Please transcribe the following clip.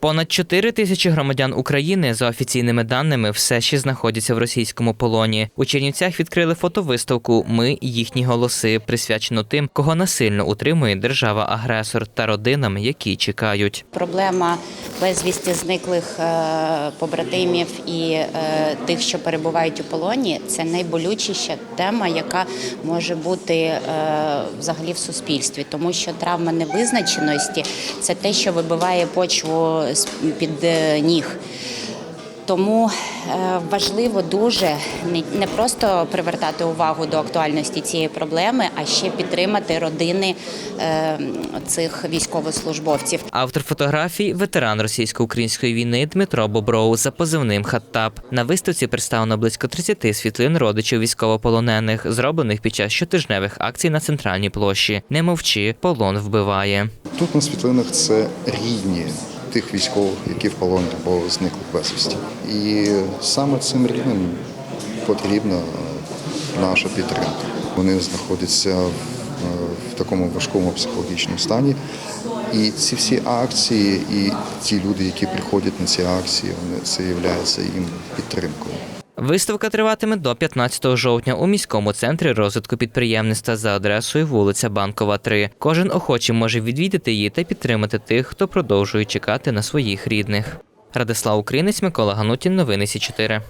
Понад 4 тисячі громадян України за офіційними даними все ще знаходяться в російському полоні. У Чернівцях відкрили фотовиставку Ми їхні голоси, присвячену тим, кого насильно утримує держава-агресор та родинам, які чекають. Проблема безвісти зниклих е, побратимів і е, тих, що перебувають у полоні, це найболючіша тема, яка може бути е, взагалі в суспільстві, тому що травма невизначеності це те, що вибиває почву під е, ніг. Тому е, важливо дуже не, просто привертати увагу до актуальності цієї проблеми, а ще підтримати родини е, цих військовослужбовців. Автор фотографій ветеран російсько-української війни Дмитро Бобров за позивним Хаттаб. На виставці представлено близько 30 світлин родичів військовополонених, зроблених під час щотижневих акцій на центральній площі. Не мовчи, полон вбиває. Тут на світлинах це рідні тих військових, які в полоні або зникли безвісті. І саме цим рідним потрібна наша підтримка. Вони знаходяться в, в такому важкому психологічному стані. І ці всі акції, і ті люди, які приходять на ці акції, вони це є їм підтримкою. Виставка триватиме до 15 жовтня у міському центрі розвитку підприємництва за адресою вулиця Банкова, 3. Кожен охочий може відвідати її та підтримати тих, хто продовжує чекати на своїх рідних. Радислав Українець, Микола Ганутін, новини Сі 4